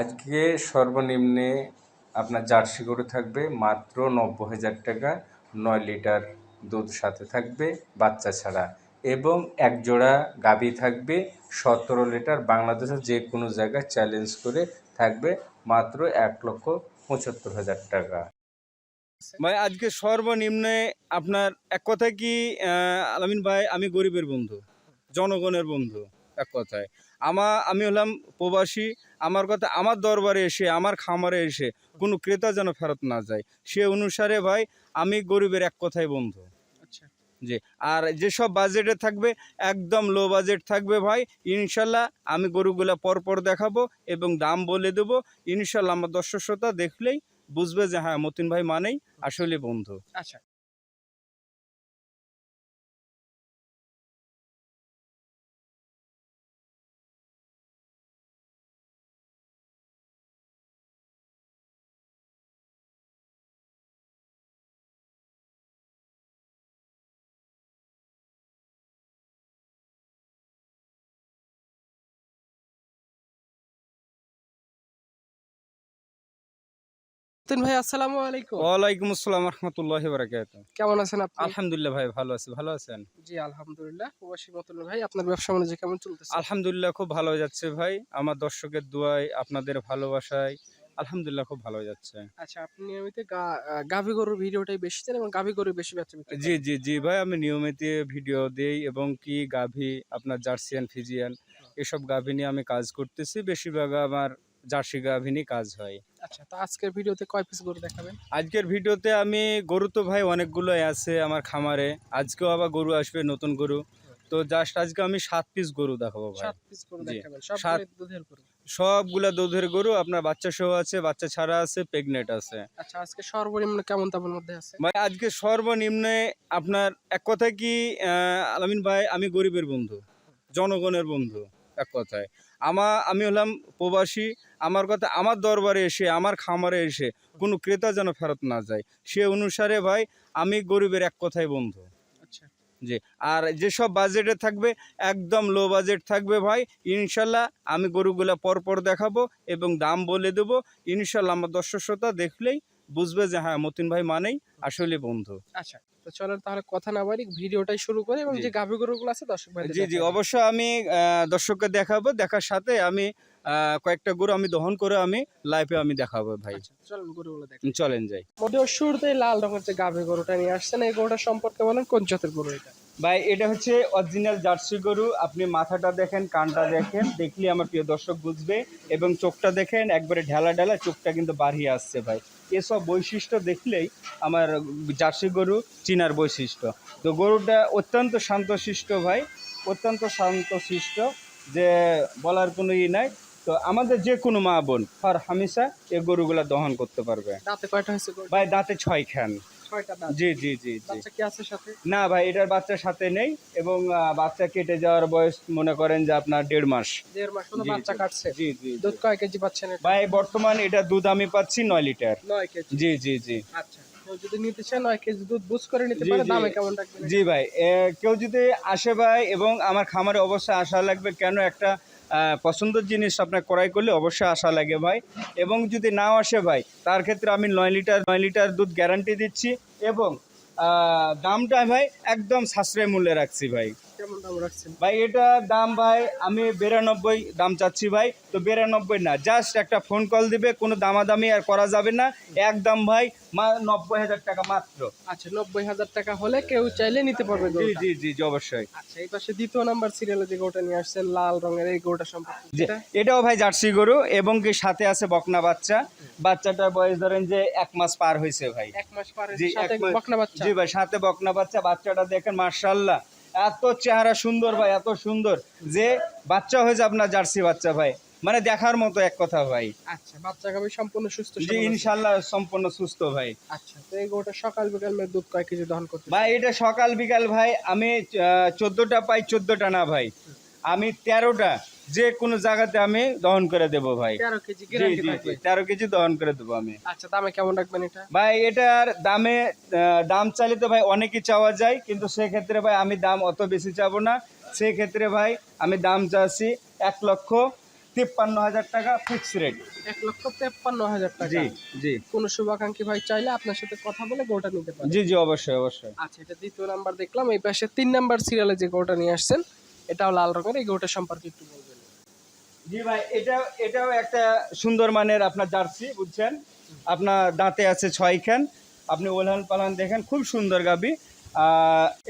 আজকে সর্বনিম্নে আপনার জার্সি গরু থাকবে মাত্র নব্বই হাজার টাকা, নয় লিটার দুধ সাথে থাকবে, বাচ্চা ছাড়া। এবং এক জোড়া গাভী থাকবে, সতেরো লিটার, বাংলাদেশের যে কোনো জায়গায় চ্যালেঞ্জ করে থাকবে মাত্র এক লক্ষ পঁচাত্তর হাজার টাকা। ভাই, আজকে সর্বনিম্নে আপনার, এক কথা কি আলামিন ভাই, আমি গরিবের বন্ধু, জনগণের বন্ধু। এক কথায়। আমা আমি হলাম প্রবাসী আমার কথা আমার দরবারে এসে আমার খামারে এসে কোনো ক্রেতা যেন ফেরত না যায়। সে অনুসারে ভাই আমি গরিবের এক কথায় বন্ধু। আচ্ছা। জি আর যেসব বাজেটে থাকবে একদম লো বাজেট থাকবে ভাই ইনশাল্লাহ আমি গরুগুলা পরপর দেখাবো এবং দাম বলে দেবো। ইনশাল্লাহ আমার দর্শক শ্রোতা দেখলেই বুঝবে যে হ্যাঁ মতিন ভাই মানেই আসলে বন্ধু। আচ্ছা। ভাই আসসালামু আলাইকুম। ওয়ালাইকুম আসসালাম রহমতুল্লাহ বারাকাত কেমন আছেন আপনি? আলহামদুলিল্লাহ ভাই ভালো আছি। ভালো আছেন? জি আলহামদুলিল্লাহ। প্রবাসী ভাই আপনার ব্যবসা বাণিজ্য কেমন চলতেছে? আলহামদুলিল্লাহ খুব ভালো যাচ্ছে ভাই। আমার দর্শকের দোয়ায় আপনাদের ভালোবাসায় আলহামদুলিল্লাহ খুব ভালো যাচ্ছে। আচ্ছা আপনি নিয়মিত গাভী গরুর ভিডিওটাই বেশি দেন এবং গাভী গরু বেশি বেচা বিক্রি জি জি জি ভাই আমি নিয়মিত ভিডিও দেই এবং কি গাভী আপনার জার্সিয়ান ফিজিয়ান এসব গাভী নিয়ে আমি কাজ করতেছি। বেশিরভাগ আমার জার্সি গাভী নিয়ে কাজ হয়। আচ্ছা তো আজকের ভিডিওতে কয় পিস গরু দেখাবেন? আজকের ভিডিওতে আমি গরু তো ভাই অনেকগুলোই আছে আমার খামারে। আজকেও আবার গরু আসবে নতুন গরু। তো জাস্ট আজকে আমি সাত পিস গরু দেখাবো ভাই। সাত পিস গরু দেখাবেন। সব দুধের গরু। সবগুলা দুধের গরু আপনার বাচ্চা সহ আছে বাচ্চা ছাড়া আছে প্রেগনেন্ট আছে। আচ্ছা আজকে সর্বনিম্ন কেমন দামের মধ্যে আছে? ভাই আজকে সর্বনিম্নে আপনার এক কথা কি আলামিন ভাই আমি গরিবের বন্ধু জনগণের বন্ধু এক কথায়। আমা আমি হলাম প্রবাসী আমার কথা আমার দরবারে এসে আমার খামারে এসে কোনো ক্রেতা যেন ফেরত না যায়। সে অনুসারে ভাই আমি গরিবের এক কথায় বন্ধু। আচ্ছা। জি আর যেসব বাজেটে থাকবে একদম লো বাজেট থাকবে ভাই ইনশাল্লাহ আমি গরুগুলা পরপর দেখাবো এবং দাম বলে দেবো। ইনশাল্লাহ আমার দর্শক শ্রোতা দেখলেই বুঝবে যে হ্যাঁ মতিন ভাই মানেই আসলে বন্ধু। আচ্ছা তো চলেন তাহলে কথা না বাড়ি ভিডিওটাই শুরু করে এবং যে গাভী গরুগুলো আছে দর্শক ভাই জি জি অবশ্যই আমি দর্শককে দেখাবো দেখার সাথে আমি কয়েকটা গরু আমি দহন করে আমি লাইভে আমি দেখাবো ভাই। আচ্ছা চলেন গরুগুলো দেখ। চলেন যাই। মোটেও শুরুতেই লাল রঙের যে গাভী গরুটা নিয়ে আসছেন এই গরুটা সম্পর্কে বলেন কোন জাতের গরু এটা? ভাই এটা হচ্ছে অরিজিনাল জার্সি গরু। আপনি মাথাটা দেখেন কানটা দেখেন দেখলে আমার প্রিয় দর্শক বুঝবে এবং চোখটা দেখেন একবারে ঢেলা ঢেলা চোখটা কিন্তু বাড়িয়ে আসছে ভাই। এসব বৈশিষ্ট্য দেখলেই আমার জার্সি গরু চিনার বৈশিষ্ট্য। তো গরুটা অত্যন্ত শান্তশিষ্ট ভাই অত্যন্ত শান্তশিষ্ট যে বলার কোনো ই নাই। তো আমাদের যে কোনো মা বোন ফার হামেশা এই গরুগুলা দহন করতে পারবে। দাঁতে কয়টা হয়েছে ভাই দাঁতে ছয় খান ছয়টা দাঁত জি জি জি জি। বাচ্চা কি আছে সাথে? না ভাই এটার সাথে নেই এবং বাচ্চা কেটে যাওয়ার বয়স মনে করেন যে আপনার দেড় মাস। দেড় মাস হলো বাচ্চা কাটছে? জি জি জি। দুধ কয় কেজি পাচ্ছেন ভাই বর্তমান এটা দুধ আমি পাচ্ছি নয় লিটার। নয় কেজি। জি জি জি। আচ্ছা যদি নিতে চায় নয় কেজি দুধ বুঝ করে নিতে পারে জি। দামে কেমন রাখবেন? জি ভাই কেউ যদি আসে ভাই এবং আমার খামারে অবশ্যই আসা লাগবে কেন একটা পছন্দের জিনিস আপনার ক্রয় করলে অবশ্যই আশা লাগে ভাই। এবং যদি নাও আসে ভাই, তার ক্ষেত্রে আমি নয় লিটার নয় লিটার দুধ গ্যারান্টি দিচ্ছি এবং দামটা ভাই একদম সাশ্রয় মূল্যে রাখছি ভাই। কেমন দাম রাখছেন? ভাই এটার দাম ভাই আমি বিরানব্বই দাম চাচ্ছি ভাই। তো বিরানব্বই না জাস্ট একটা ফোন কল দিবে কোনো দামাদামি আর করা যাবে না। একদম ভাই মা নব্বই হাজার টাকা মাত্র। আচ্ছা নব্বই হাজার টাকা হলে কেউ চাইলে নিতে পারবে জি জি জি জি, অবশ্যই। আচ্ছা এই পাশে দ্বিতীয় নাম্বার সিরিয়ালে যে গরুটা নিয়ে আসছেন লাল রঙের এই গরুটা সম্পর্কে এটাও ভাই জার্সি গরু এবং কি সাথে আছে বকনা বাচ্চা। বাচ্চাটার বয়স ধরেন যে এক মাস পার হয়েছে ভাই। এক মাস পার সাথে বকনা বাচ্চা? জি ভাই সাথে বকনা বাচ্চা বাচ্চাটা দেখেন মার্শাল্লাহ এত চেহারা সুন্দর ভাই এত সুন্দর। যে বাচ্চা হয়েছে আপনার জার্সি বাচ্চা ভাই। মানে দেখার মতো এক কথা ভাই। আচ্ছা বাচ্চা গাভী সম্পূর্ণ সুস্থ জি ইনশাআল্লাহ ইনশাল্লাহ সম্পূর্ণ সুস্থ ভাই। আচ্ছা তো এই গোটা সকাল বিকাল মে দুধ কয় কেজি দহন করতে ভাই এটা সকাল বিকাল ভাই আমি চোদ্দোটা পাই চোদ্দোটা না ভাই। আমি তেরোটা যে কোনো জায়গাতে আমি দহন করে দেব ভাই। তেরো কেজি দহন করে দেবো আমি। আচ্ছা দামে কেমন রাখবেন এটা? ভাই এটার দামে দাম চাইলে তো ভাই অনেকই চাওয়া যায় কিন্তু সেক্ষেত্রে ভাই আমি দাম অত বেশি চাবো না। সেক্ষেত্রে ভাই আমি দাম চাচ্ছি এক লক্ষ তিপ্পান্ন হাজার টাকা ফিক্স রেট এক লক্ষ তেপ্পান্ন হাজার টাকা। জি জি। কোন শুভাকাঙ্ক্ষী ভাই চাইলে আপনার সাথে কথা বলে গরুটা নিতে পারে জি জি অবশ্যই অবশ্যই। আচ্ছা এটা দ্বিতীয় নাম্বার দেখলাম। এই পাশে তিন নাম্বার সিরিয়ালে যে গরুটা নিয়ে আসছেন এটাও লাল রঙের এই গরুটা সম্পর্কে একটু বলবেন। জি ভাই এটা এটাও একটা সুন্দর মানের আপনার জার্সি বুঝছেন? আপনার দাঁতে আছে ছয়খান আপনি ওলহান পালান দেখেন খুব সুন্দর গাবি।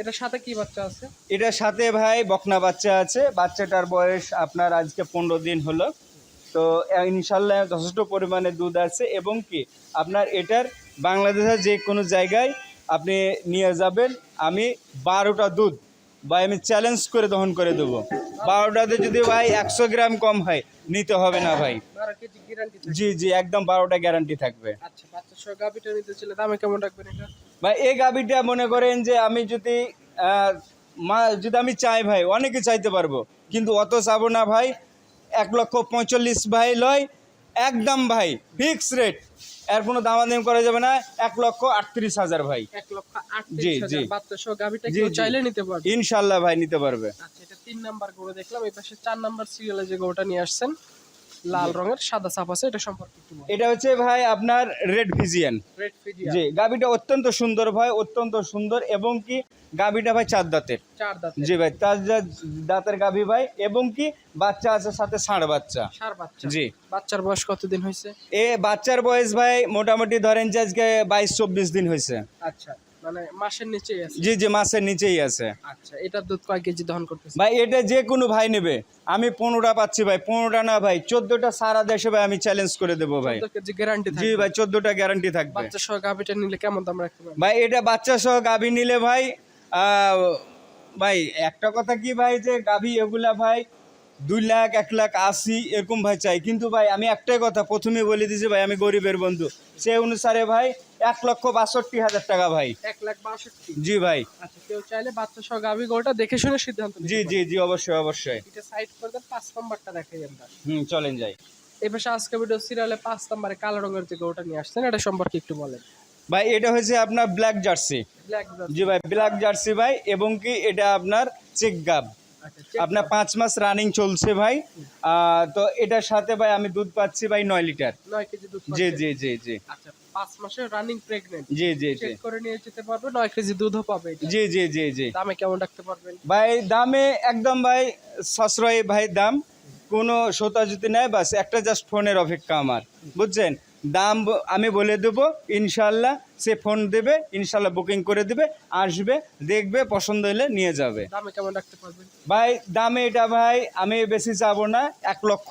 এটার সাথে কি বাচ্চা আছে? এটার সাথে ভাই বকনা বাচ্চা আছে। বাচ্চাটার বয়স আপনার আজকে পনেরো দিন হলো। তো ইনশাল্লাহ যথেষ্ট পরিমাণে দুধ আছে এবং কি আপনার এটার বাংলাদেশের যে কোনো জায়গায় আপনি নিয়ে যাবেন। আমি বারোটা দুধ বা আমি চ্যালেঞ্জ করে দহন করে দেবো। বারোটাতে যদি ভাই একশো গ্রাম কম হয় নিতে হবে না ভাই। জি জি একদম বারোটা গ্যারান্টি থাকবে। আচ্ছা ভাই এই গাভিটা মনে করেন যে আমি যদি মা যদি আমি চাই ভাই অনেকে চাইতে পারব কিন্তু অত চাবো না ভাই। এক লক্ষ পঁয়তাল্লিশ ভাই লয় একদম ভাই ফিক্স রেট এর কোনো দামাদামি করা যাবে না। এক লক্ষ আটত্রিশ হাজার ভাই। জি, জি। চাইলে নিতে পারবে। ইনশাল্লাহ ভাই নিতে পারবে। আচ্ছা এটা তিন নাম্বার গরু দেখলাম। এই পাশে চার নাম্বার সিরিয়ালে যে গরুটা নিয়ে আসছেন লাল রঙের সাদা ছাপ আছে এটা সম্পর্কে একটু বলুন। এটা হচ্ছে ভাই আপনার রেড ফিডিয়া জি গাভিটা অত্যন্ত সুন্দর ভাই অত্যন্ত সুন্দর এবং কি গাভিটা ভাই চার দাঁতের। চার দাঁত জি ভাই তার যা- দাঁতের গাভি ভাই এবং কি বাচ্চা আছে সাথে ষাঁড় বাচ্চা। সার বাচ্চা। জি। বাচ্চার বয়স কতদিন হয়েছে? এ বাচ্চার বয়স ভাই মোটামুটি ধরেন যে আজকে বাইশ চব্বিশ দিন হয়েছে। আচ্ছা। মানে মাসের নিচেই আছে? জি জি মাসের নিচেই আছে। আচ্ছা এটার দুধ কয় কেজি দহন করতেছে ভাই এটা যে কোনো ভাই নেবে। আমি পনেরোটা পাচ্ছি ভাই পনেরোটা না ভাই চোদ্দটা সারা দেশে ভাই আমি চ্যালেঞ্জ করে দেবো ভাই। কেজি গ্যারান্টি জি ভাই চোদ্দটা গ্যারান্টি থাকবে। বাচ্চা সহ গাভিটা নিলে কেমন দাম রাখতে পারবেন? ভাই এটা বাচ্চা সহ গাভী নিলে ভাই আহ, ভাই একটা কথা কি ভাই যে গাভী এগুলা ভাই দুই লাখ এক লাখ আশি এরকম ভাই চাই। কিন্তু ভাই আমি একটাই কথা প্রথমে বলে দিয়েছি ভাই আমি গরিবের বন্ধু। সে অনুসারে ভাই এক লক্ষ বাষট্টি হাজার টাকা ভাই। এক লাখ বাষট্টি? জি ভাই। আচ্ছা কেউ চাইলে বাচ্চা সহ গাভি দেখে শুনে সিদ্ধান্ত জি জি জি অবশ্যই অবশ্যই। এটা সাইড করে দেন পাঁচ নাম্বারটা দেখাই আমরা হুম চলেন যাই। এই পাশে আজকে ভিডিও সিরিয়ালে পাঁচ নাম্বারে কালো রঙের যে গরুটা নিয়ে আসছেন এটা সম্পর্কে একটু বলেন। ভাই এটা হচ্ছে আপনার ব্ল্যাক জার্সি ব্ল্যাক জি ভাই ব্ল্যাক জার্সি ভাই এবং কি এটা আপনার চেক গাব। আচ্ছা আপনার পাঁচ মাস রানিং চলছে ভাই। তো এটার সাথে ভাই আমি দুধ পাচ্ছি ভাই নয় লিটার। জি জি জি জি। আচ্ছা পাঁচ মাসে রানিং প্রেগনেন্ট জি জি জি। করে নিয়ে যেতে পারবে নয় কেজি দুধও পাবে জি জি জি জি। দামে কেমন রাখতে পারবেন? ভাই দামে একদম ভাই সাশ্রয়ী ভাই দাম। কোনো যদি নেয় বাস একটা জাস্ট ফোনের অপেক্ষা আমার। বুঝছেন? দাম আমি বলে দেবো ইনশাল্লাহ সে ফোন দেবে ইনশাল্লাহ বুকিং করে দেবে আসবে দেখবে পছন্দ হলে নিয়ে যাবে। ভাই দামে এটা ভাই আমি বেশি যাব না এক লক্ষ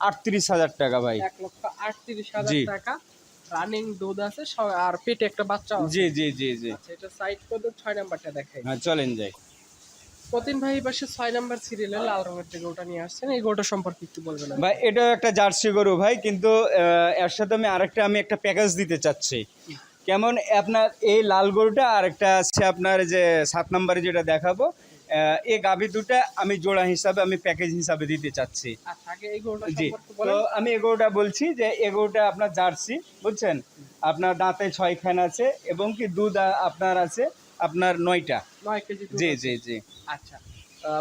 আটত্রিশ হাজার টাকা ভাই। এক লক্ষ আটত্রিশ হাজার। টাকা। রানিং দুধ আছে আর পেটে একটা বাচ্চা জি জি জি জি। আচ্ছা এটা সাইড করে ছয় নাম্বারটা দেখাই। হ্যাঁ চলেন যাই। প্রতিন ভাই পাশে ছয় নাম্বার সিরিয়ালে লাল রঙের যে গরুটা নিয়ে আসছেন এই গরুটা সম্পর্কে একটু বলবেন ভাই এটাও একটা জার্সি গরু ভাই কিন্তু এর সাথে আমি আরেকটা আমি একটা প্যাকেজ দিতে চাচ্ছি। কেমন আপনার এই লাল গরুটা আর একটা আছে আপনার যে সাত নম্বরে যেটা দেখাবো এই গাভী দুটা আমি জোড়া হিসাবে আমি প্যাকেজ হিসাবে দিতে চাচ্ছি। আচ্ছা জি তো আমি এগোটা বলছি যে এগোটা আপনার জার্সি বুঝছেন? আপনার দাঁতে ছয়খান আছে এবং কি দুধ আপনার আছে আপনার নয়টা। নয় কেজি জি জি জি। আচ্ছা।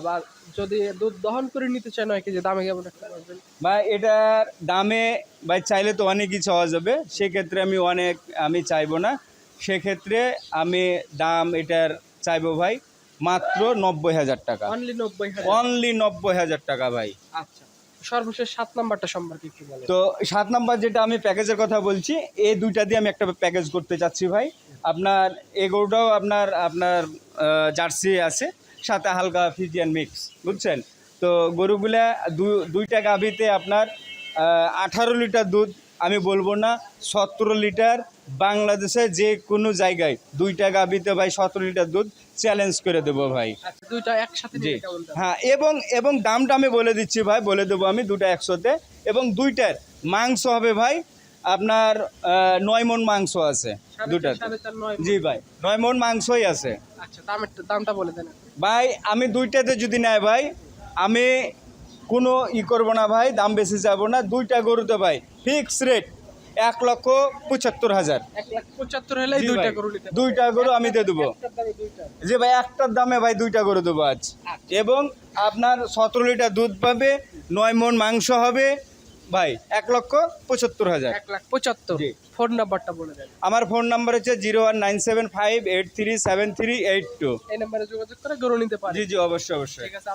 বা যদি দুধ দহন করে নিতে চায় নয় কেজি দামে কেমন পারবেন ভাই এটার দামে ভাই চাইলে তো অনেক কিছু হওয়া যাবে। সেক্ষেত্রে আমি অনেক আমি চাইব না। সেক্ষেত্রে আমি দাম এটার চাইব ভাই মাত্র নব্বই হাজার টাকা। অনলি নব্বই অনলি নব্বই হাজার টাকা ভাই। আচ্ছা। সর্বশেষ সাত নাম্বারটা সম্পর্কে একটু বলেন। তো সাত নাম্বার যেটা আমি প্যাকেজের কথা বলছি এই দুইটা দিয়ে আমি একটা প্যাকেজ করতে চাচ্ছি ভাই। আপনার এই গরুটাও আপনার আপনার জার্সি আছে সাথে হালকা ফিজিয়ান মিক্স বুঝছেন? তো গরুগুলা দু- দুইটা গাভিতে আপনার আঠারো লিটার দুধ আমি বলব না সতেরো লিটার বাংলাদেশে যে কোনো জায়গায় দুইটা গাভিতে ভাই সতেরো লিটার দুধ চ্যালেঞ্জ করে দেবো ভাই। আচ্ছা দুইটা একসাথে জি। দাম? হ্যাঁ এবং এবং দামটা আমি বলে দিচ্ছি ভাই বলে দেবো আমি দুটো একশোতে এবং দুইটার মাংস হবে ভাই আপনার নয় মন মাংস আছে দুটা জি ভাই নয় মন মাংসই আছে। দামটা বলে দেন। ভাই আমি দুইটাতে যদি নেয় ভাই আমি কোনো ই করব না ভাই দাম বেশি যাব না। দুইটা গরুতে ভাই ফিক্স রেট এক লক্ষ পঁচাত্তর হাজার। দুইটা গরু আমি দিয়ে দেবো। যে ভাই একটার দামে ভাই দুইটা গরু দেবো আজ। এবং আপনার সতেরো লিটার দুধ পাবে নয় মন মাংস হবে ভাই এক লক্ষ পঁচাত্তর হাজার। পঁচাত্তর। ফোন নাম্বারটা বলে দেন। আমার ফোন নাম্বার হচ্ছে zero one nine seven five eight three seven three eight two. এই নাম্বারে যোগাযোগ করে গরু নিতে পারেন। জি জি অবশ্যই অবশ্যই। ঠিক আছে